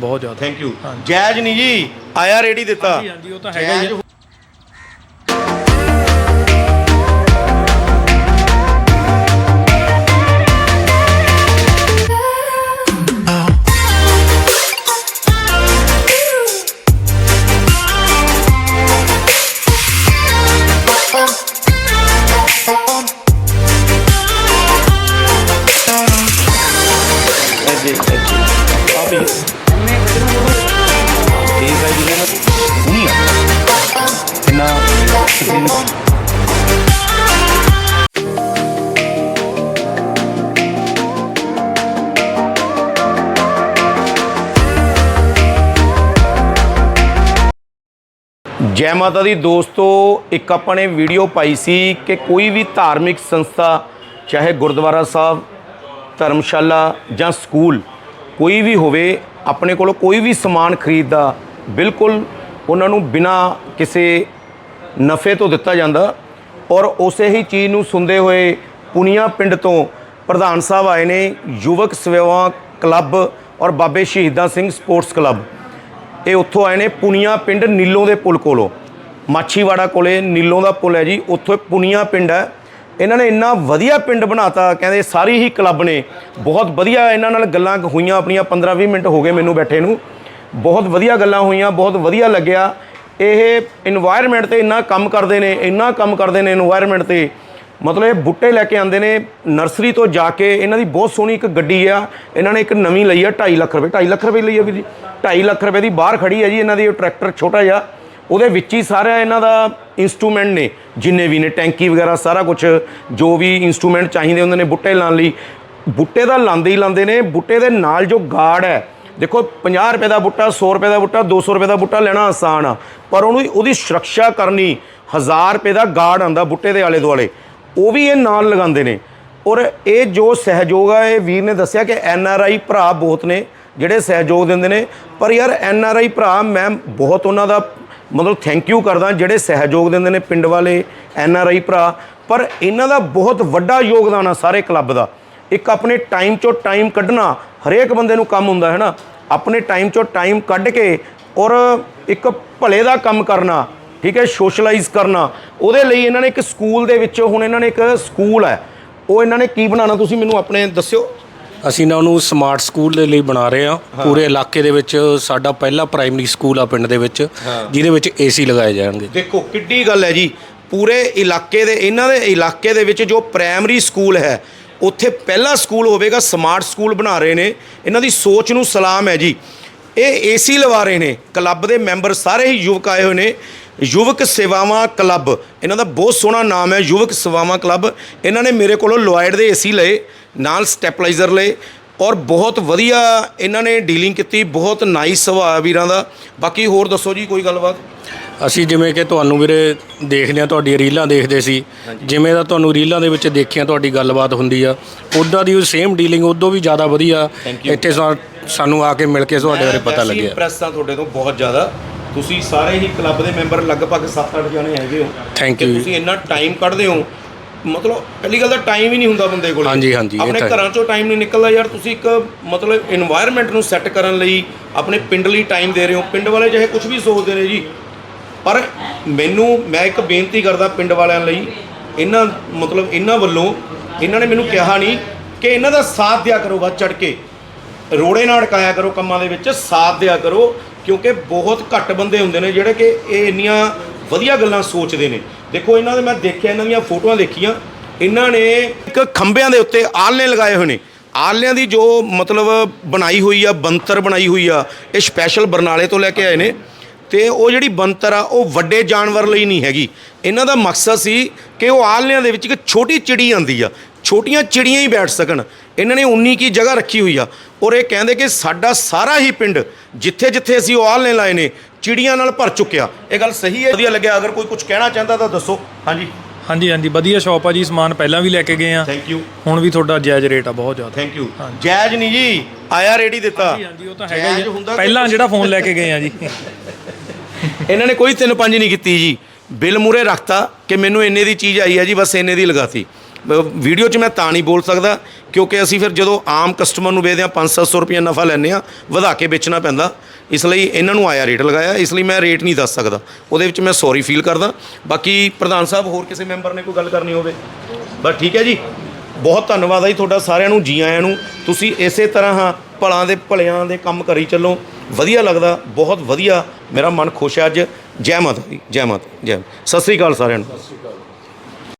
ਬਹੁਤ ਜ਼ਿਆਦਾ। Thank you ਜਾਇਜ਼ ਨਹੀਂ ਜੀ। ਆਇਆ ਰੇਡੀ ਦਿੱਤਾ। ਹਾਂਜੀ ਹਾਂਜੀ ਉਹ ਤਾਂ ਹੈਗਾ ਹੀ ਆ। ਜੈ ਮਾਤਾ ਦੀ ਦੋਸਤੋ, ਇੱਕ ਆਪਾਂ ਨੇ ਵੀਡੀਓ ਪਾਈ ਸੀ ਕਿ ਕੋਈ ਵੀ ਧਾਰਮਿਕ ਸੰਸਥਾ, ਚਾਹੇ ਗੁਰਦੁਆਰਾ ਸਾਹਿਬ, ਧਰਮਸ਼ਾਲਾ ਜਾਂ ਸਕੂਲ, ਕੋਈ ਵੀ ਹੋਵੇ, ਆਪਣੇ ਕੋਲੋਂ ਕੋਈ ਵੀ ਸਮਾਨ ਖਰੀਦਦਾ, ਬਿਲਕੁਲ ਉਹਨਾਂ ਨੂੰ ਬਿਨਾ ਕਿਸੇ ਨਫੇ ਤੋਂ ਦਿੱਤਾ ਜਾਂਦਾ ਔਰ ਉਸੇ ਹੀ ਚੀਜ਼ ਨੂੰ ਸੁਣਦੇ ਹੋਏ ਪੁਨੀਆ ਪਿੰਡ ਤੋਂ ਪ੍ਰਧਾਨ ਸਾਹਿਬ ਆਏ ਨੇ ਯੁਵਕ ਸੇਵਾ ਕਲੱਬ ਔਰ ਬਾਬੇ ਸ਼ਹੀਦਾਂ ਸਿੰਘ ਸਪੋਰਟਸ ਕਲੱਬ। ਇਹ ਉੱਥੋਂ ਆਏ ਨੇ ਪੁਨੀਆ ਪਿੰਡ ਨੀਲੋਂ ਦੇ ਪੁਲ ਕੋਲੋਂ। ਮਾਛੀਵਾੜਾ ਕੋਲੇ ਨੀਲੋਂ ਦਾ ਪੁਲ ਹੈ ਜੀ, ਉੱਥੋਂ ਪੁਨੀਆ ਪਿੰਡ ਹੈ। ਇਹਨਾਂ ਨੇ ਇੰਨਾ ਵਧੀਆ ਪਿੰਡ ਬਣਾਤਾ, ਕਹਿੰਦੇ ਸਾਰੀ ਹੀ ਕਲੱਬ ਨੇ। ਬਹੁਤ ਵਧੀਆ ਇਹਨਾਂ ਨਾਲ ਗੱਲਾਂ ਹੋਈਆਂ ਆਪਣੀਆਂ 15-20 ਮਿੰਟ ਹੋ ਗਏ ਮੈਨੂੰ ਬੈਠੇ ਨੂੰ। ਬਹੁਤ ਵਧੀਆ ਗੱਲਾਂ ਹੋਈਆਂ, ਬਹੁਤ ਵਧੀਆ ਲੱਗਿਆ। ਇਹ এনवायरमेंट ਤੇ ਇੰਨਾ ਕੰਮ ਕਰਦੇ ਨੇ, ਇੰਨਾ ਕੰਮ ਕਰਦੇ ਨੇ এনवायरमेंट ਤੇ। ਮਤਲਬ ਇਹ ਬੁੱਟੇ ਲੈ ਕੇ ਆਂਦੇ ਨੇ ਨਰਸਰੀ ਤੋਂ ਜਾ ਕੇ ਇਹਨਾਂ ਦੀ ਬਹੁਤ ਸੋਹਣੀ ਇੱਕ ਗੱਡੀ ਆ, ਇਹਨਾਂ ਨੇ ਇੱਕ ਨਵੀਂ ਲਈ ਆ 2.5 ਲੱਖ ਰੁਪਏ 2.5 ਲੱਖ ਰੁਪਏ ਲਈ ਆ ਵੀ ਜੀ। 2.5 ਲੱਖ ਰੁਪਏ ਦੀ ਬਾਹਰ ਖੜੀ ਆ ਜੀ ਇਹਨਾਂ ਦੀ, ਉਹ ਟਰੈਕਟਰ ਛੋਟਾ ਜਿਹਾ। ਉਹਦੇ ਵਿੱਚ ਹੀ ਸਾਰਾ ਇਹਨਾਂ ਦਾ ਇਨਸਟਰੂਮੈਂਟ ਨੇ, ਜਿੰਨੇ ਵੀ ਨੇ, ਟੈਂਕੀ ਵਗੈਰਾ, ਸਾਰਾ ਕੁਝ ਜੋ ਵੀ ਇਨਸਟਰੂਮੈਂਟ ਚਾਹੀਦੇ ਉਹਨਾਂ ਨੇ ਬੁੱਟੇ ਲਾਣ ਲਈ। ਬੁੱਟੇ ਦਾ ਲਾਂਦੇ ਹੀ ਲਾਂਦੇ ਨੇ, ਬੁੱਟੇ ਦੇ ਨਾਲ ਜੋ ਗਾਰਡ ਹੈ ਦੇਖੋ 50 ਰੁਪਏ ਦਾ ਬੁੱਟਾ 100 ਰੁਪਏ ਦਾ ਬੁੱਟਾ 200 ਰੁਪਏ ਦਾ ਬੁੱਟਾ ਲੈਣਾ ਆਸਾਨ ਆ। ਪਰ ਉਹਨੂੰ ਉਹਦੀ ਸੁਰੱਖਿਆ ਕਰਨੀ 1000 ਰੁਪਏ ਦਾ ਗਾਰਡ ਆਂਦਾ ਬੁੱਟੇ ਦੇ ਆਲੇ ਦੁਆਲੇ। ਉਹ ਵੀ ਇਹ ਨਾਲ ਲਗਾਉਂਦੇ ਨੇ। ਔਰ ਇਹ ਜੋ ਸਹਿਯੋਗ ਆ, ਇਹ ਵੀਰ ਨੇ ਦੱਸਿਆ ਕਿ ਐਨ ਆਰ ਆਈ ਭਰਾ ਬਹੁਤ ਨੇ, ਜਿਹੜੇ ਸਹਿਯੋਗ ਦਿੰਦੇ ਨੇ। ਪਰ ਯਾਰ, ਐਨ ਆਰ ਆਈ ਭਰਾ, ਮੈਂ ਬਹੁਤ ਉਹਨਾਂ ਦਾ ਮਤਲਬ ਥੈਂਕ ਯੂ ਕਰਦਾ, ਜਿਹੜੇ ਸਹਿਯੋਗ ਦਿੰਦੇ ਨੇ ਪਿੰਡ ਵਾਲੇ ਐਨ ਆਰ ਆਈ ਭਰਾ। ਪਰ ਇਹਨਾਂ ਦਾ ਬਹੁਤ ਵੱਡਾ ਯੋਗਦਾਨ ਆ ਸਾਰੇ ਕਲੱਬ ਦਾ। ਇੱਕ ਆਪਣੇ ਟਾਈਮ ਚੋਂ ਟਾਈਮ ਕੱਢਣਾ ਹਰੇਕ ਬੰਦੇ ਨੂੰ ਕੰਮ ਹੁੰਦਾ ਹੈ ਨਾ। ਆਪਣੇ ਟਾਈਮ ਚੋਂ ਟਾਈਮ ਕੱਢ ਕੇ ਔਰ ਇੱਕ ਭਲੇ ਦਾ ਕੰਮ ਕਰਨਾ ਠੀਕ ਹੈ ਸੋਸ਼ਲਾਈਜ਼ ਕਰਨਾ। ਉਹਦੇ ਲਈ ਇਹਨਾਂ ਨੇ ਇੱਕ ਸਕੂਲ ਦੇ ਵਿੱਚ ਹੁਣ ਇਹਨਾਂ ਨੇ ਇੱਕ ਸਕੂਲ ਹੈ। ਉਹ ਇਹਨਾਂ ਨੇ ਕੀ ਬਣਾਉਣਾ ਤੁਸੀਂ ਮੈਨੂੰ ਆਪਣੇ ਦੱਸਿਓ? ਅਸੀਂ ਨਾ ਉਹਨੂੰ ਸਮਾਰਟ ਸਕੂਲ ਦੇ ਲਈ ਬਣਾ ਰਹੇ ਹਾਂ। ਪੂਰੇ ਇਲਾਕੇ ਦੇ ਵਿੱਚ ਸਾਡਾ ਪਹਿਲਾ ਪ੍ਰਾਇਮਰੀ ਸਕੂਲ ਆ ਪਿੰਡ ਦੇ ਵਿੱਚ ਜਿਹਦੇ ਵਿੱਚ ਏਸੀ ਲਗਾਏ ਜਾਣਗੇ। ਦੇਖੋ ਕਿੱਡੀ ਗੱਲ ਹੈ ਜੀ। ਪੂਰੇ ਇਲਾਕੇ ਦੇ ਇਹਨਾਂ ਦੇ ਇਲਾਕੇ ਦੇ ਵਿੱਚ ਜੋ ਪ੍ਰਾਇਮਰੀ ਸਕੂਲ ਹੈ ਉੱਥੇ ਪਹਿਲਾ ਸਕੂਲ ਹੋਵੇਗਾ, ਸਮਾਰਟ ਸਕੂਲ ਬਣਾ ਰਹੇ ਨੇ। ਇਹਨਾਂ ਦੀ ਸੋਚ ਨੂੰ ਸਲਾਮ ਹੈ ਜੀ। ਇਹ ਏਸੀ ਲਵਾ ਰਹੇ ਨੇ। ਕਲੱਬ ਦੇ ਮੈਂਬਰ ਸਾਰੇ ਹੀ ਯੁਵਕ ਆਏ ਹੋਏ ਨੇ। ਯੁਵਕ ਸੇਵਾਵਾਂ ਕਲੱਬ। ਇਹਨਾਂ ਦਾ ਬਹੁਤ ਸੋਹਣਾ ਨਾਮ ਹੈ, ਯੁਵਕ ਸੇਵਾਵਾਂ ਕਲੱਬ। ਇਹਨਾਂ ਨੇ ਮੇਰੇ ਕੋਲੋਂ ਲੋਇਡ ਦੇ ਏਸੀ ਲਏ, ਨਾਲ ਸਟੈਪਲਾਈਜ਼ਰ ਲਏ ਔਰ ਬਹੁਤ ਵਧੀਆ ਇਹਨਾਂ ਨੇ ਡੀਲਿੰਗ ਕੀਤੀ। ਬਹੁਤ ਨਾਈਸ ਸੁਭਾਅ ਵੀਰਾਂ ਦਾ। ਬਾਕੀ ਹੋਰ ਦੱਸੋ ਜੀ, ਕੋਈ ਗੱਲਬਾਤ? ਅਸੀਂ ਜਿਵੇਂ ਕਿ ਤੁਹਾਨੂੰ ਵੀਰੇ ਦੇਖਦੇ ਆ ਤੁਹਾਡੀ ਰੀਲਾਂ ਦੇਖਦੇ ਸੀ। ਜਿਵੇਂ ਦਾ ਤੁਹਾਨੂੰ ਰੀਲਾਂ ਦੇ ਵਿੱਚ ਦੇਖਿਆ ਤੁਹਾਡੀ ਗੱਲਬਾਤ ਹੁੰਦੀ ਆ। ਉਦਾਂ ਦੀ ਉਹ ਸੇਮ ਡੀਲਿੰਗ ਉਦੋਂ ਵੀ ਜ਼ਿਆਦਾ ਵਧੀਆ। ਇੱਥੇ ਸਾਨੂੰ ਆ ਕੇ ਮਿਲ ਕੇ ਤੁਹਾਡੇ ਬਾਰੇ ਪਤਾ ਲੱਗਿਆ। ਪ੍ਰੈਸ ਤਾਂ ਤੁਹਾਡੇ ਤੋਂ ਬਹੁਤ ਜ਼ਿਆਦਾ। ਤੁਸੀਂ ਸਾਰੇ ਹੀ ਕਲੱਬ ਦੇ ਮੈਂਬਰ ਲਗਭਗ 7-8 ਜਣੇ ਹੈਗੇ ਹੋ। ਥੈਂਕ ਯੂ ਤੁਸੀਂ ਇੰਨਾ ਟਾਈਮ ਕੱਢਦੇ ਹੋ। ਮਤਲਬ ਪਹਿਲੀ ਗੱਲ ਤਾਂ ਟਾਈਮ ਹੀ ਨਹੀਂ ਹੁੰਦਾ ਬੰਦੇ ਕੋਲ। ਹਾਂਜੀ ਹਾਂਜੀ ਆਪਣੇ ਘਰਾਂ ਚੋਂ ਟਾਈਮ ਨਹੀਂ ਨਿਕਲਦਾ ਯਾਰ। ਤੁਸੀਂ ਇੱਕ ਮਤਲਬ এনवायरमेंट ਨੂੰ ਸੈੱਟ ਕਰਨ ਲਈ ਆਪਣੇ ਪਿੰਡ ਲਈ ਟਾਈਮ ਦੇ ਰਹੇ ਹੋ। ਪਿੰਡ ਵਾਲੇ ਜਿਹੇ ਕੁਝ ਵੀ ਸੋਚਦੇ ਨੇ ਜੀ ਪਰ ਮੈਨੂੰ, ਮੈਂ ਇੱਕ ਬੇਨਤੀ ਕਰਦਾ ਪਿੰਡ ਵਾਲਿਆਂ ਲਈ, ਇਹਨਾਂ ਮਤਲਬ ਇਹਨਾਂ ਵੱਲੋਂ, ਇਹਨਾਂ ਨੇ ਮੈਨੂੰ ਕਿਹਾ ਨਹੀਂ ਕਿ ਇਹਨਾਂ ਦਾ ਸਾਥ ਦਿਆ ਕਰੋ ਵੱਧ ਚੜ ਕੇ। ਰੋੜੇ ਨਾਲ ਅਟਕਾਇਆ ਕਰੋ ਕੰਮਾਂ ਦੇ ਵਿੱਚ, ਸਾਥ ਦਿਆ ਕਰੋ, ਕਿਉਂਕਿ ਬਹੁਤ ਘੱਟ ਬੰਦੇ ਹੁੰਦੇ ਨੇ ਜਿਹੜੇ ਕਿ ਇਹ ਇੰਨੀਆਂ ਵਧੀਆ ਗੱਲਾਂ ਸੋਚਦੇ ਨੇ। ਦੇਖੋ, ਇਹਨਾਂ ਦੇ ਮੈਂ ਦੇਖਿਆ, ਇਹਨਾਂ ਦੀਆਂ ਫੋਟੋਆਂ ਦੇਖੀਆਂ, ਇਹਨਾਂ ਨੇ ਇੱਕ ਖੰਭਿਆਂ ਦੇ ਉੱਤੇ ਆਲਣੇ ਲਗਾਏ ਹੋਏ ਨੇ। ਆਲਿਆਂ ਦੀ ਜੋ ਮਤਲਬ ਬਣਾਈ ਹੋਈ ਆ ਬੰਤਰ ਬਣਾਈ ਹੋਈ ਆ, ਇਹ ਸਪੈਸ਼ਲ ਬਰਨਾਲੇ ਤੋਂ ਲੈ ਕੇ ਆਏ ਨੇ। ਤੇ ਉਹ ਜਿਹੜੀ ਬੰਤਰ ਆ ਉਹ ਵੱਡੇ ਜਾਨਵਰ ਲਈ ਨਹੀਂ ਹੈਗੀ। ਇਹਨਾਂ ਦਾ ਮਕਸਦ ਸੀ ਕਿ ਉਹ ਆਲਣਿਆਂ ਦੇ ਵਿੱਚ ਇੱਕ ਛੋਟੀ ਚਿੜੀ ਆਂਦੀ ਆ। ਛੋਟੀਆਂ ਚਿੜੀਆਂ ਹੀ ਬੈਠ ਸਕਣ। ਇਹਨਾਂ ਨੇ 19 ਕੀ ਜਗ੍ਹਾ ਰੱਖੀ ਹੋਈ ਆ। ਔਰ ਇਹ ਕਹਿੰਦੇ ਕਿ ਸਾਡਾ ਸਾਰਾ ਹੀ ਪਿੰਡ ਜਿੱਥੇ ਜਿੱਥੇ ਅਸੀਂ ਉਹ ਆਲਣੇ ਲਾਏ ਨੇ ਚਿੜੀਆਂ ਨਾਲ ਭਰ ਚੁੱਕਿਆ। ਇਹ ਗੱਲ ਸਹੀ ਹੈ? ਵਧੀਆ ਲੱਗਿਆ। ਅਗਰ ਕੋਈ ਕੁਝ ਕਹਿਣਾ ਚਾਹੁੰਦਾ ਤਾਂ ਦੱਸੋ। ਹਾਂਜੀ। ਹਾਂਜੀ ਹਾਂਜੀ। ਵਧੀਆ ਸ਼ਾਪ ਆ ਜੀ। ਸਮਾਨ ਪਹਿਲਾਂ ਵੀ ਲੈ ਕੇ ਗਏ ਆ। ਥੈਂਕ ਯੂ ਹੁਣ ਵੀ ਤੁਹਾਡਾ ਜਾਇਜ਼ ਰੇਟ ਆ ਬਹੁਤ ਜ਼ਿਆਦਾ। ਥੈਂਕ ਯੂ ਜਾਇਜ਼ ਨਹੀਂ ਜੀ। ਆਇਆ ਰੇਡੀ ਦਿੱਤਾ। ਹਾਂਜੀ ਹਾਂਜੀ। ਉਹ ਤਾਂ ਹੈਗਾ ਹੀ ਆ। ਪਹਿਲਾਂ ਜਿਹੜਾ ਫੋਨ ਲੈ ਕੇ ਗਏ ਆ ਜੀ। ਇਹਨਾਂ ਨੇ ਕੋਈ ਤਿੰਨ ਪੰਜ ਨਹੀਂ ਕੀਤੀ ਜੀ। ਬਿੱਲ ਮੂਰੇ ਰੱਖਤਾ ਕਿ ਮੈਨੂੰ ਇੰਨੇ ਦੀ ਚੀਜ਼ ਆਈ ਹੈ ਜੀ, ਬਸ ਇੰਨੇ ਦੀ ਲਗਾਤੀ। ਵੀਡੀਓ 'ਚ ਮੈਂ ਤਾਂ ਨਹੀਂ ਬੋਲ ਸਕਦਾ, ਕਿਉਂਕਿ ਅਸੀਂ ਫਿਰ ਜਦੋਂ ਆਮ ਕਸਟਮਰ ਨੂੰ ਵੇਚਦੇ ਹਾਂ 5-700 ਰੁਪਏ ਨਫਾ ਲੈਂਦੇ ਆ ਵਧਾ ਕੇ ਵੇਚਣਾ ਪੈਂਦਾ। ਇਸ ਲਈ ਇਹਨਾਂ ਨੂੰ ਆਇਆ ਰੇਟ ਲਗਾਇਆ, ਇਸ ਲਈ ਮੈਂ ਰੇਟ ਨਹੀਂ ਦੱਸ ਸਕਦਾ। ਉਹਦੇ ਵਿੱਚ ਮੈਂ ਸੌਰੀ ਫੀਲ ਕਰਦਾ। ਬਾਕੀ ਪ੍ਰਧਾਨ ਸਾਹਿਬ, ਹੋਰ ਕਿਸੇ ਮੈਂਬਰ ਨੇ ਕੋਈ ਗੱਲ ਕਰਨੀ ਹੋਵੇ? ਬਸ ਠੀਕ ਹੈ ਜੀ। ਬਹੁਤ ਧੰਨਵਾਦ ਹੈ ਜੀ ਤੁਹਾਡਾ ਸਾਰਿਆਂ ਨੂੰ, ਜੀ ਆਇਆਂ ਨੂੰ। ਤੁਸੀਂ ਇਸੇ ਤਰ੍ਹਾਂ ਹਾਂ, ਭਲਾਂ ਦੇ ਭਲਿਆਂ ਦੇ ਕੰਮ ਕਰੀ ਚੱਲੋ। ਵਧੀਆ ਲੱਗਦਾ, ਬਹੁਤ ਵਧੀਆ ਮੇਰਾ ਮਨ ਖੁਸ਼ ਹੈ ਅੱਜ। ਜੈ ਮਾਤਾ ਦੀ, ਜੈ ਮਾਤਾ ਜੈ ਸਤਿ ਸ੍ਰੀ ਅਕਾਲ ਸਾਰਿਆਂ ਨੂੰ।